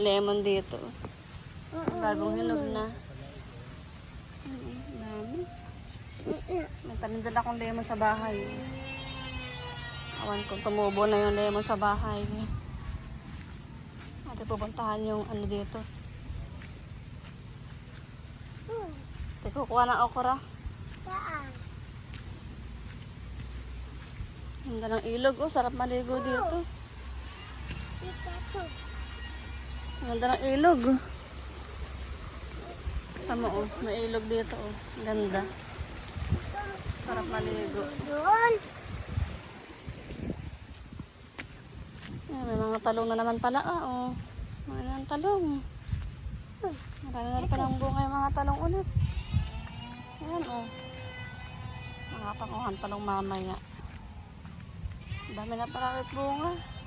ng lemon dito. Bagong hinog na. Dami. May tanim din akong lemon sa bahay. Awan kung tumubo na yung lemon sa bahay. Ate pupuntahan yung ano dito. Ate kukuha ng okra. Ganda ng ilog. Oh, sarap maligo dito. Ganda ng ilog. Tama oh, may ilog dito oh. Ganda. Sarap maligo. Doon. Ayan, may mga talong na naman pala ah oh. Mga ng talong. Marami na palang bunga yung mga talong ulit. Ayan oh. Makapakuhan talong mamaya. Dami na pala ulit bunga.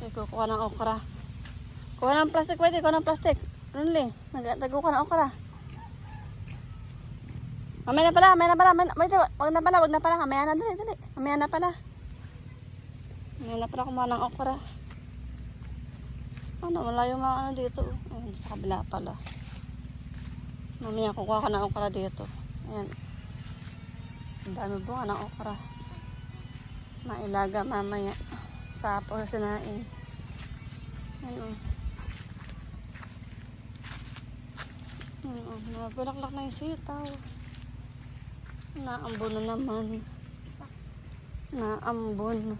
Ito, kukuha ng okra. Kuha ng plastic, pwede. Kuha ng plastic. Runli, nagtago ka ng okra. Mamaya na pala, mamaya na pala. Wait, wag na pala, wag na pala. Mamaya na, dali, dali. Mamaya na pala. Mamaya na pala kumuha ng okra. Ano, wala yung mga ano dito. Ayun, sa kabila pala. Mamaya kukuha ka ng okra dito. Ayan. Ang dami bunga ng okra. Mailaga mamaya. Sa sinain. Ayan o. Nabulaklak na yung sitaw. Naambon na naman. Naambon.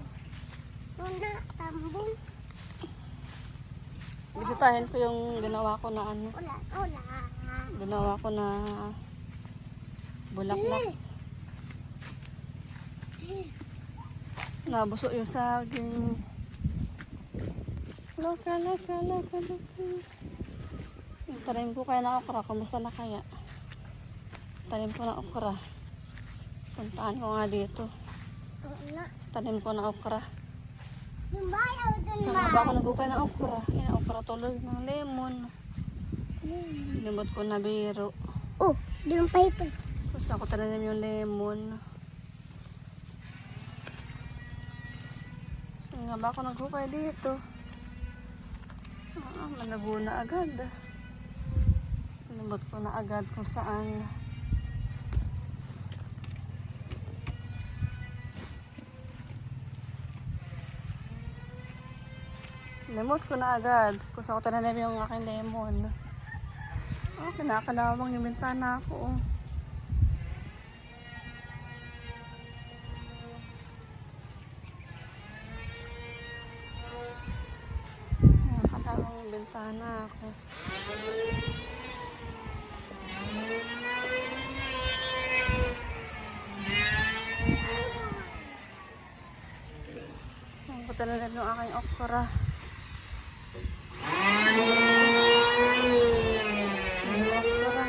Una, tambong. Bisitahin ko yung ginawa ko na ano. Ula, ula. Ginawa ko na bulaklak. Nabuso yung saging. Loka, loka, loka, loka. Tanim ko kaya na okra. Kumusta na kaya? Tanim ko na okra. Puntaan ko nga dito. Tanim ko na okra. Saan ba? ako nagukay ng okra? Yan, okra tuloy ng lemon. Limot ko na biro. Oh, dun pa ito. Gusto ko talaga yung lemon. Saan nga ba ako naghukay dito? Ah, malago na agad. Limot ko na agad kung saan. Limot ko na agad kung saan ko tananim yung aking lemon. Oh, kinakalawang yung bintana ko. Oh. Bintana ako. Saan ko talaga yung aking okra? Yung okra.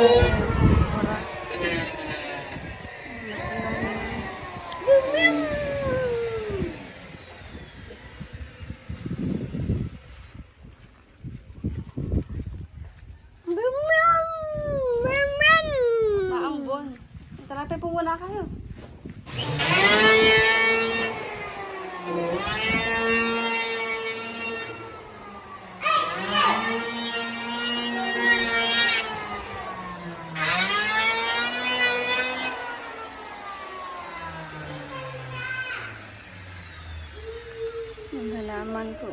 Okra. Naambon. Talapin po muna kayo. Yung halaman ko.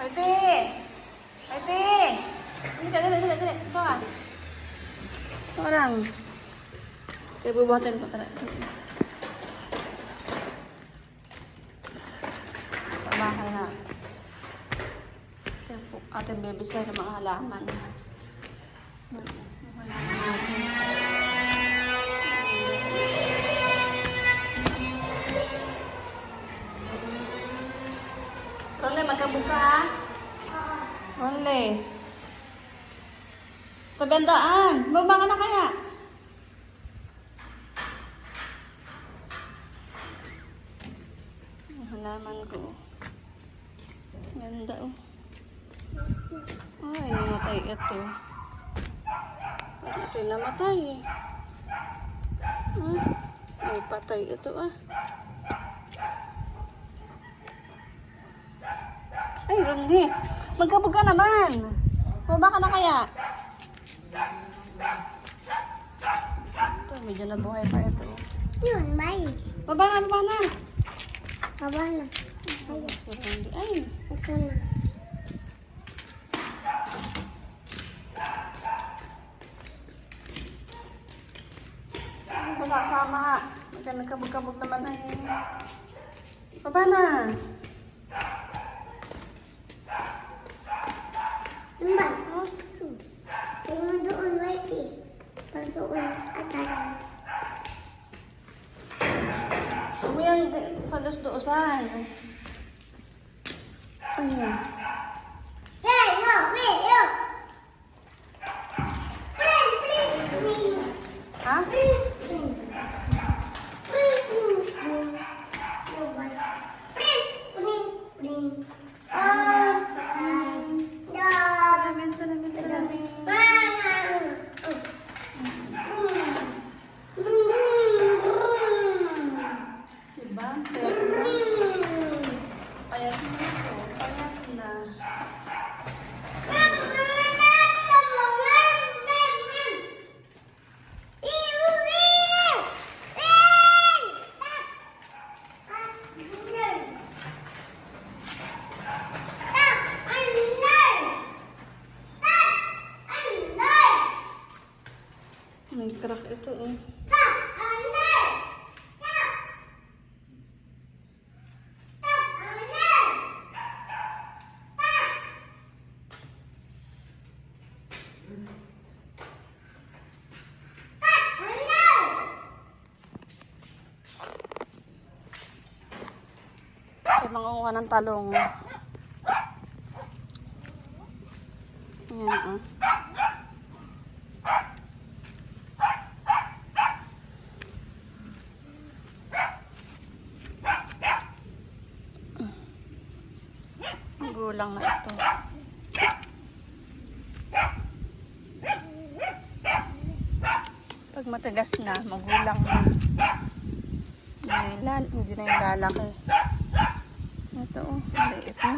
Pwede! Pwede! Dali ka, dali, dali, dali. Ito ka. Ito ka lang. Kaya bubuhatin ko talaga. bahay na. Ito po, ating baby sa mga halaman. Halaman natin. Ronle, magkabuka ha? Ronle. Tabandaan. Baba ka na kaya? Ang halaman ko. Ganda oh. Ay, namatay ito. Ito namatay eh. Ah, ay, ito ah. Ay, Ronde. Magkabog ka naman. Baba ka na kaya? Ito, medyo nabuhay pa ito. Yun, may. Baba na, baba na. Baba na. Ay. Ay, Ito na. ko sasama ha. Magka nagkabog-kabog naman ay. Baba na. Yun ba? Oh, Tingnan mo doon, wait eh. Para doon, atayan. Huwag mo yung palos-doosan. Ano? Hey, no, wait, yo! Please, please, please. Ha? Mangunguha ng talong. Ayan ah. Gulang na ito. Pag matigas na, magulang na. Hindi na yung lalaki. Maliit na.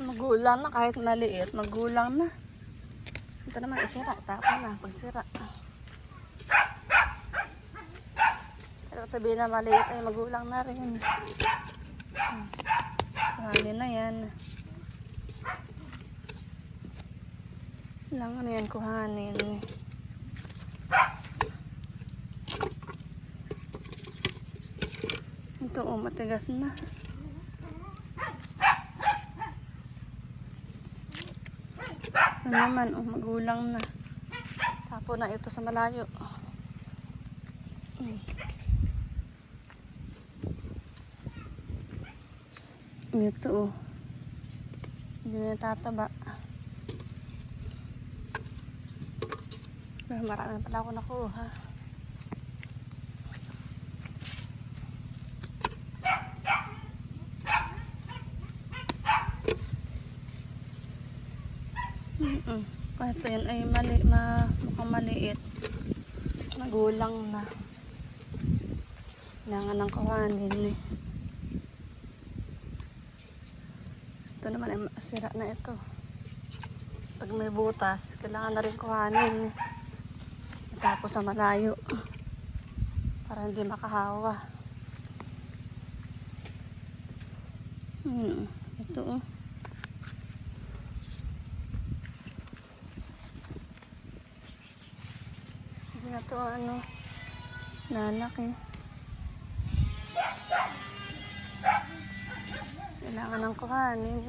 Magulang na kahit maliit, magulang na. Ito naman isira, tapon na, pagsira. Pero sabihin na maliit ay magulang na rin. Hmm. Kuhanin na yan. Lang ano yan kuhanin. Ito oh, matigas na. Ano naman, oh, magulang na. Tapo na ito sa malayo. Hmm. Ito oh. Hindi na tataba. Pero marami pala ako nakuha. Mm-mm. Kahit yun ay mali, ma, mukhang maliit. Magulang na. Kailangan ng kawanin eh. Ito naman ay ito. Pag may butas, kailangan na rin kuhanin. Tapos sa malayo. Para hindi makahawa. Hmm, ito oh. Hindi na to ano. Lalaki. Kailangan ng kuhanin.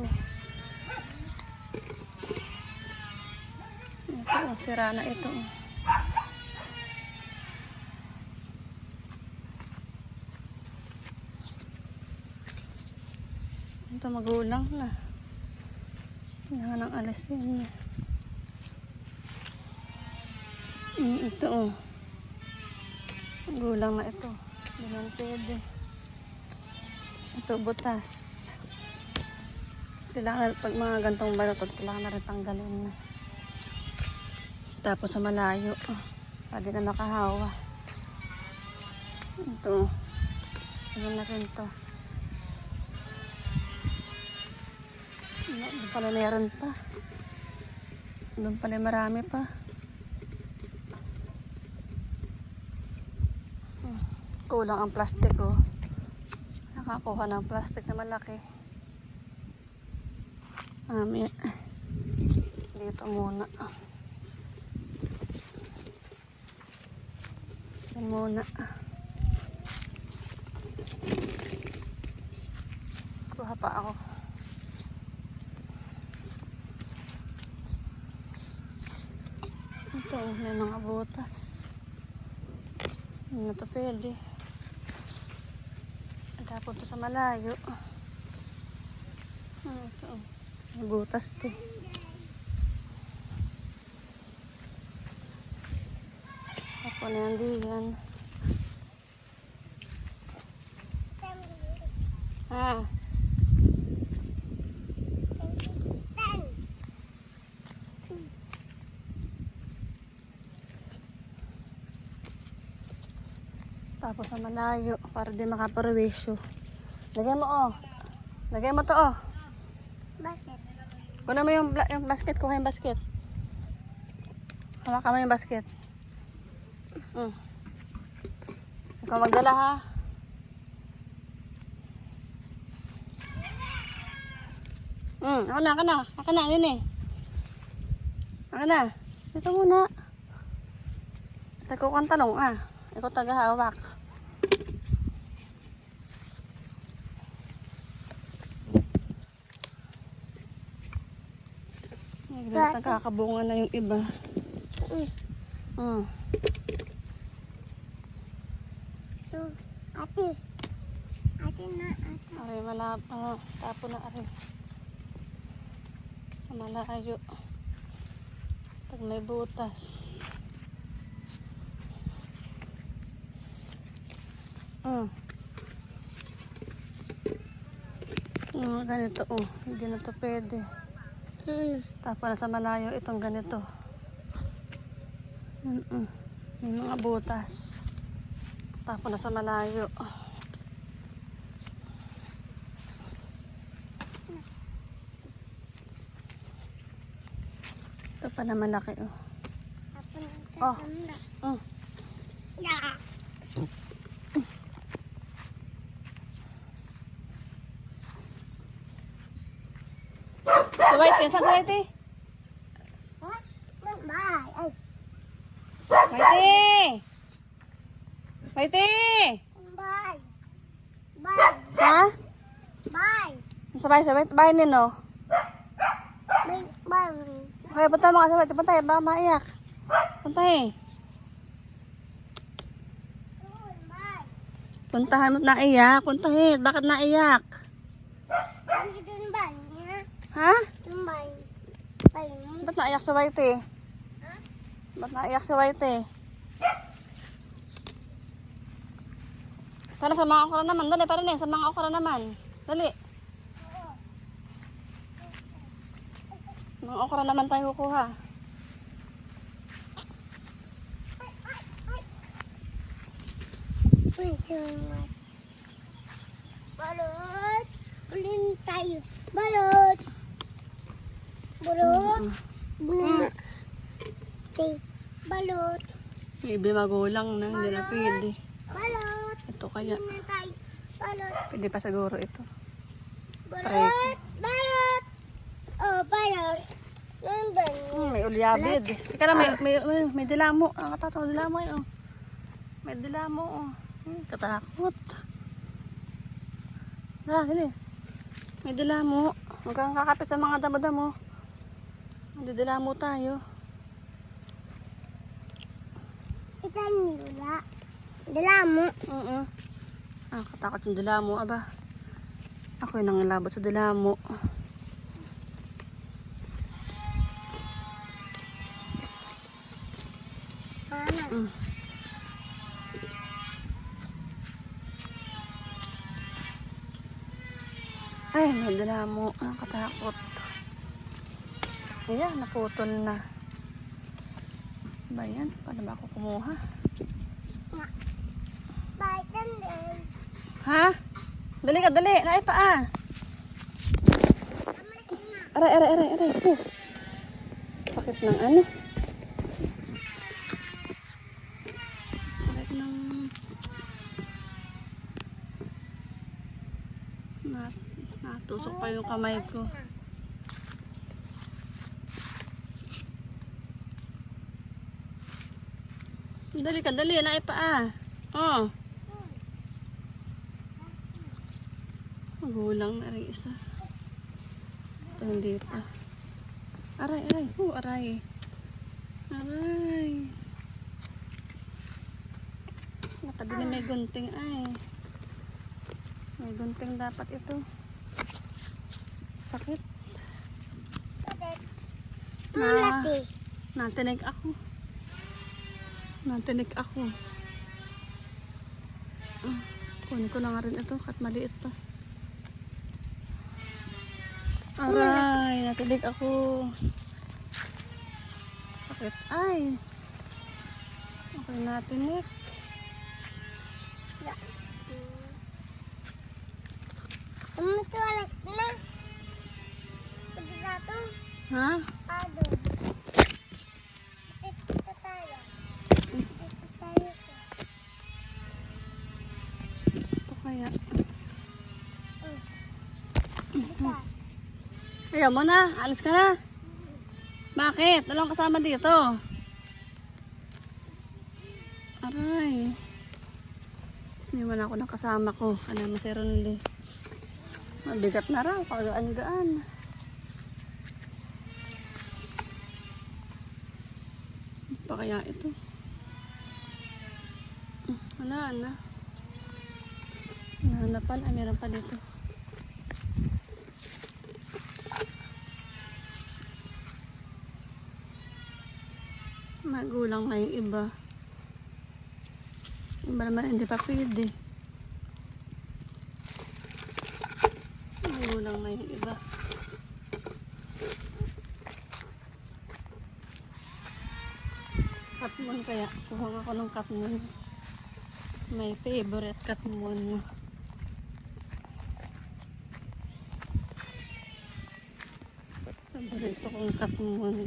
Ito, oh, sira na ito. oh. Ito magulang na. Kailangan ng alisin. Mm, ito oh. Magulang na ito. Hindi yan pwede. Ito butas. Kailangan pag mga gantong balotod, kailangan na rin tanggalin na. Tapos sa malayo, oh, pwede na nakahawa. Ito. Ano na rin to. Ano, Doon pala meron pa. Doon pala marami pa. Hmm, Kulang ang plastic oh. Nakakuha ng plastic na malaki. Mami. Dito muna. Yan muna. Kuha pa ako. Ito, may mga butas. Na to pwede. To sa malayo. Ah, Ito, may butas to. Ako na yan diyan. Ah, tapos sa malayo para di makaparwisyo. Lagay mo oh. Lagay mo to oh. Bakit? Kunin mo yung, yung basket. Kuha yung basket. Hawakan mo yung basket. Mm. Ikaw magdala ha. Mm, ako na, ako na. Ako na, yun eh. Ako na. Dito muna. Tago kang talong ah. Ikaw tagahawak. Nagkakabunga na yung iba. Mm. Mm. Ito. Ate. Ate na, ate. Aray, malapa. Tapo na aray. Sa malayo. Pag may butas. Mm. Mm, ganito oh. Hindi na to pwede. Hmm. Tapo na sa malayo itong ganito. Mm-mm. Yung mga butas. Tapo na sa malayo. Ito pa na malaki oh. Oh. Mm. Whitey, saan sa Sa bahay, sa whitey. Bahay nino. Bye. Bye. Okay, punta mo ka sa whitey. Punta eh, baka maiyak. Punta eh. Puntahan mo naiyak. Punta eh. Bakit naiyak? Ha? Ba't naiyak sa whitey? Ba't naiyak sa whitey? Tara, sa mga okra naman. Dali, pa rin eh. Sa mga okra naman. Dali. Mga okra naman tayo kukuha. Balot. Ulin tayo. Balot. Balot. Balot. Balot. May ibi magulang na, hindi na pwede. Balot. Ito kaya. Balot. pwede pa siguro ito. Balot. Balot. Oh, balot. Hmm, may ulyabid. Teka lang, may, may, may, may dilamo. Ang katataw, dilamo yun. Oh. May dilamo. Oh. Hmm, katakot. Dala, dali. May dilamo. Huwag kang kakapit sa mga damo-damo. Dilamo tayo. Ito nila. Dala mo. Oo. Ah, katakot yung dilamo, aba. Ako yung nangilabot sa dilamo. Ano? Ay, may dilamo. Ang katakot. Ayan, naputol na. Ba yan? Paano ba ako kumuha? Ha? Dali ka, dali. Naay pa ah. Aray, aray, aray, aray. Oh. Sakit ng ano? Kamay ko. Dali ka, dali. Naay pa ah. Oh. Magulang na rin isa. Ito hindi pa. Aray, aray. Oh, aray. Aray. Nakadili may gunting ay. May gunting dapat ito. Sakit. Na, natinig ako. Natinig ako. Ah, kunin ko na nga rin ito kat maliit pa. Aray, natilig ako. Sakit. Ay. Okay, natinig. Umuto Ha? Ado. Ito tayo. Ito tayo. Ito kaya. Ito. Ayaw mo na. Alis ka na. Bakit? Dalawang kasama dito. Aray. Hindi man ako nakasama ko. Ano mo si Ronly? Mabigat na raw. Pagaan-gaan. Kaya ito? Hmm, Wala na. Wala na pala. Meron pa dito. Magulang na yung iba. Iba naman hindi pa pwede. Magulang na yung iba. Katmon kaya. Kuha nga ako ng katmon. May favorite katmon. Paborito kong katmon.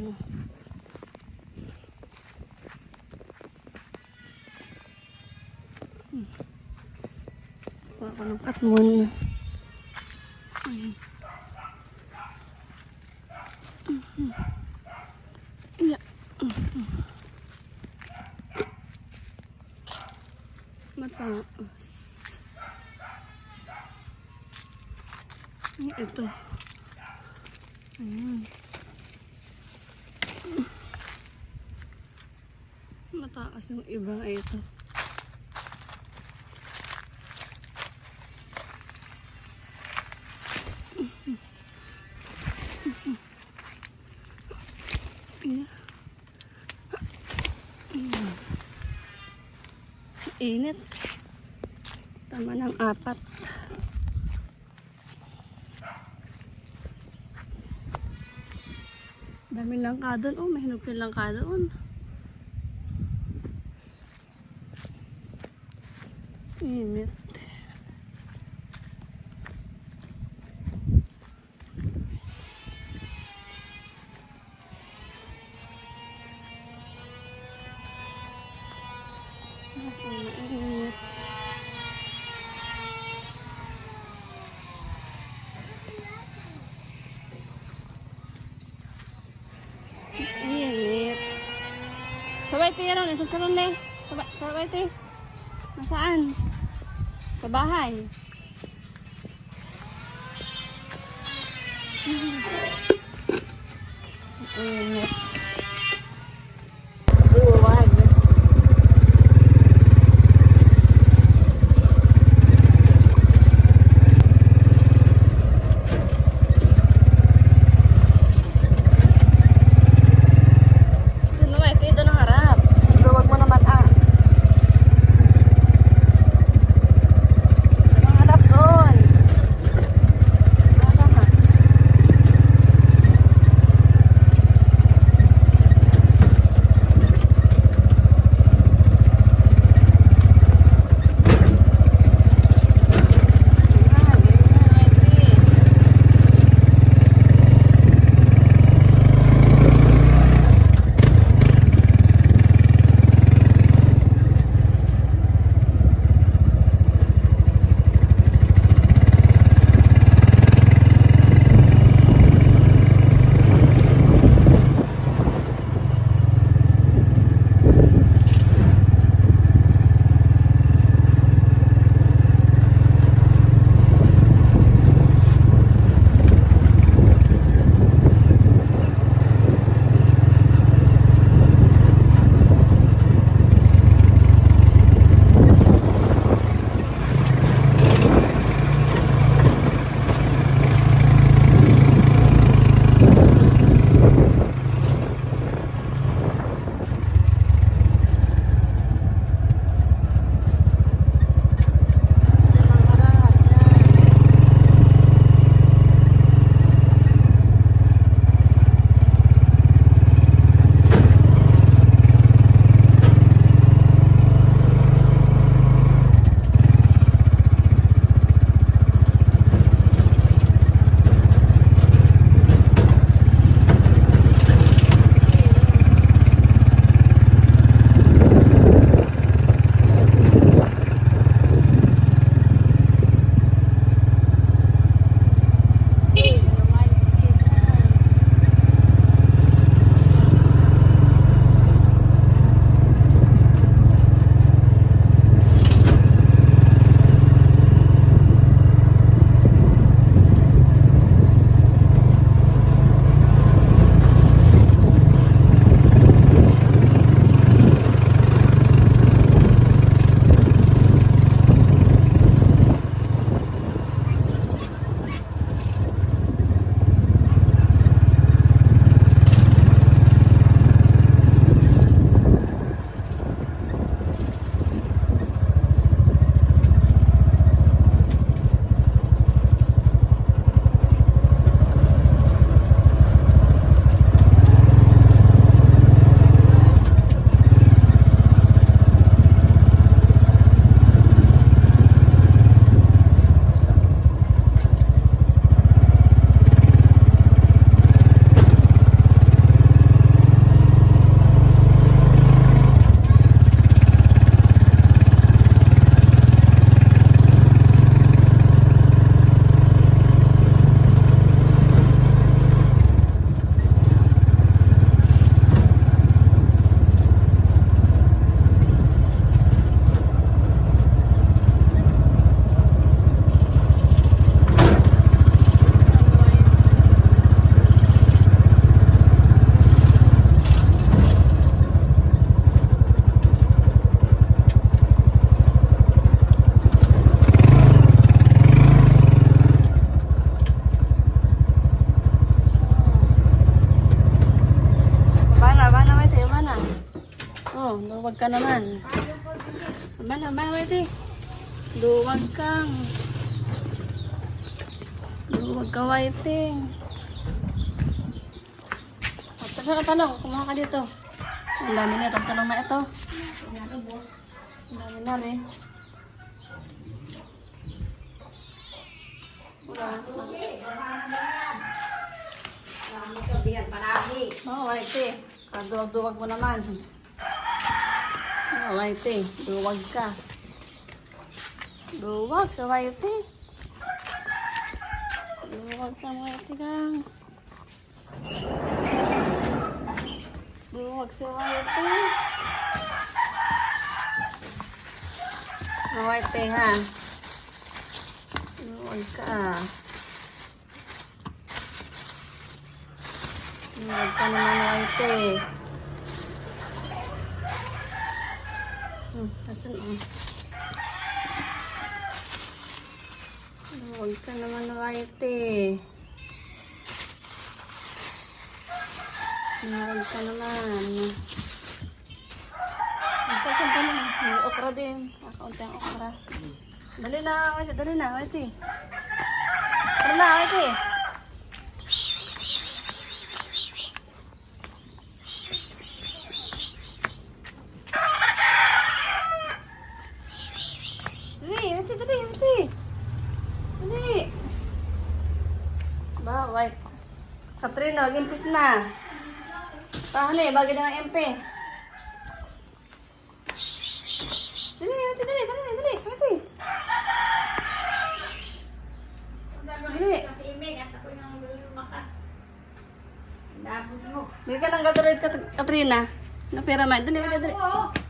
Kuha ko ng katmon. Ayan. Mhm. Yeah. Mhm. Mataas. Ay, Ito. Ayan. Mataas yung iba. Ito. Init. Tama ng apat. Dami lang ka doon. Oh, may hinugpil lang ka doon. Init. Mainit. Init. Sabay ti yan, isa sa ron Sabay, sabay ti. Nasaan? Sa bahay. Init. Luwag ka naman. Bana, bana, may tayo. Luwag kang. Luwag ka, waiting. Ito siya katanong, kumuha ka dito. Ang dami na itong talong na ito. Ang dami na rin. Wala. Sabihan palagi. Oo, oh, wait eh. Kaduwag-duwag mo naman. Oh, Whitey. Duwag ka. Duwag sa Whitey. Duwag ka, Whitey kang. Duwag sa Whitey. Oh, Whitey ha. Duwag ka. Duwag ka naman, Whitey. Hmm, nasan ang... Huwag ka naman whitey. Huwag ka naman. Magkasan pa na. May okra din. Kakaunti ang okra. Dali na. Dali na, whitey. Tara na, whitey. Dali, whitey, dali, whitey. Dali. Ba, white. Katrina, mag-impis na. Tahan eh, bagay na ng impis. Dali, dali, dali, dali, dali, dali. Dali. Bili ka ng Gatorade, Kat- Katrina. Na pera man. Dali, dali, dali. Oo.